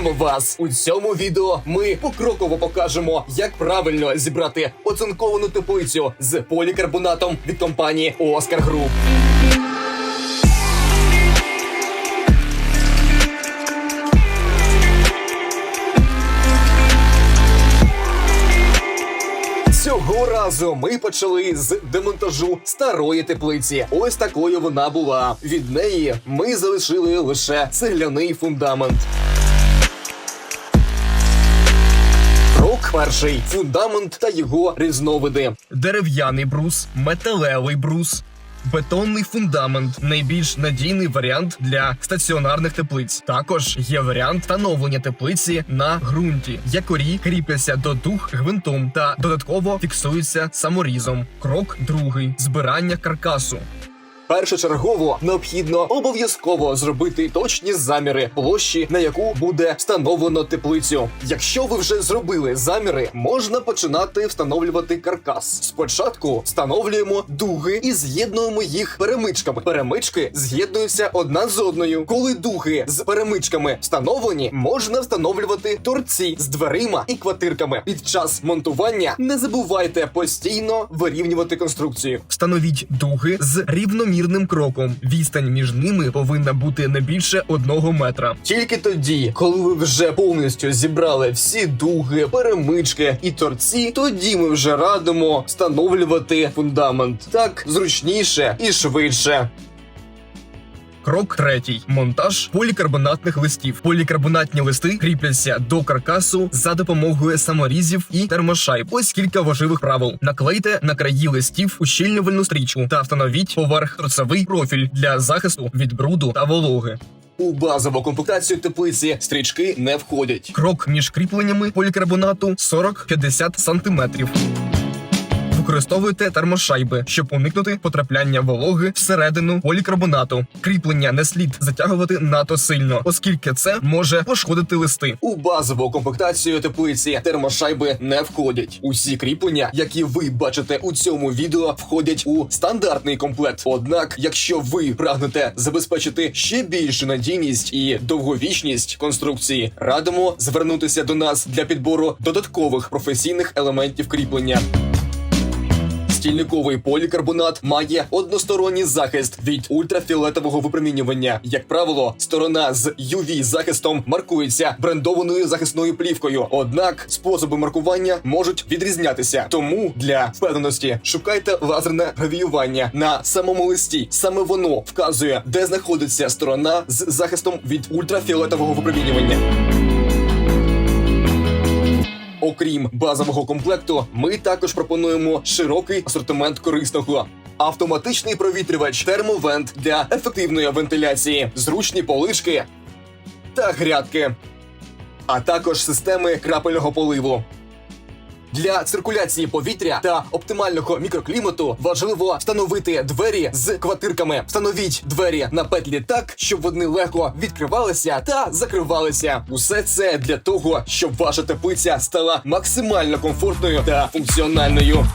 Вітаємо вас! У цьому відео ми покроково покажемо, як правильно зібрати оцинковану теплицю з полікарбонатом від компанії Оскар Груп. Цього разу ми почали з демонтажу старої теплиці. Ось такою вона була. Від неї ми залишили лише цегляний фундамент. Перший фундамент та його різновиди: дерев'яний брус, металевий брус. Бетонний фундамент найбільш надійний варіант для стаціонарних теплиць. Також є варіант встановлення теплиці на ґрунті. Якорі кріпляться до дух гвинтом та додатково фіксуються саморізом. Крок другий збирання каркасу. Першочергово необхідно обов'язково зробити точні заміри площі, на яку буде встановлено теплицю. Якщо ви вже зробили заміри, можна починати встановлювати каркас. Спочатку встановлюємо дуги і з'єднуємо їх перемичками. Перемички з'єднуються одна з одною. Коли дуги з перемичками встановлені, можна встановлювати торці з дверима і квартирками. Під час монтування не забувайте постійно вирівнювати конструкцію. Встановіть дуги з рівномірним кроком. Відстань між ними повинна бути не більше одного метра. Тільки тоді, коли ви вже повністю зібрали всі дуги, перемички і торці, тоді ми вже радимо встановлювати фундамент. Так зручніше і швидше. Крок третій: монтаж полікарбонатних листів. Полікарбонатні листи кріпляться до каркасу за допомогою саморізів і термошайб. Ось кілька важливих правил: наклейте на краї листів ущільнювальну стрічку та встановіть поверх торцевий профіль для захисту від бруду та вологи. У базову комплектацію теплиці стрічки не входять. Крок між кріпленнями полікарбонату 40-50 сантиметрів. Використовуйте термошайби, щоб уникнути потрапляння вологи всередину полікарбонату. Кріплення не слід затягувати надто сильно, оскільки це може пошкодити листи. У базову комплектацію теплиці термошайби не входять. Усі кріплення, які ви бачите у цьому відео, входять у стандартний комплект. Однак, якщо ви прагнете забезпечити ще більшу надійність і довговічність конструкції, радимо звернутися до нас для підбору додаткових професійних елементів кріплення. Стільниковий полікарбонат має односторонній захист від ультрафіолетового випромінювання. Як правило, сторона з uv захистом маркується брендованою захисною плівкою. Однак способи маркування можуть відрізнятися. Тому для впевненості шукайте лазерне гравіювання на самому листі. Саме воно вказує, де знаходиться сторона з захистом від ультрафіолетового випромінювання. Окрім базового комплекту, ми також пропонуємо широкий асортимент корисного. Автоматичний провітрювач термовент для ефективної вентиляції, зручні полишки та грядки, а також системи крапельного поливу. Для циркуляції повітря та оптимального мікроклімату важливо встановити двері з квартирками. Встановіть двері на петлі так, щоб вони легко відкривалися та закривалися. Усе це для того, щоб ваша теплиця стала максимально комфортною та функціональною.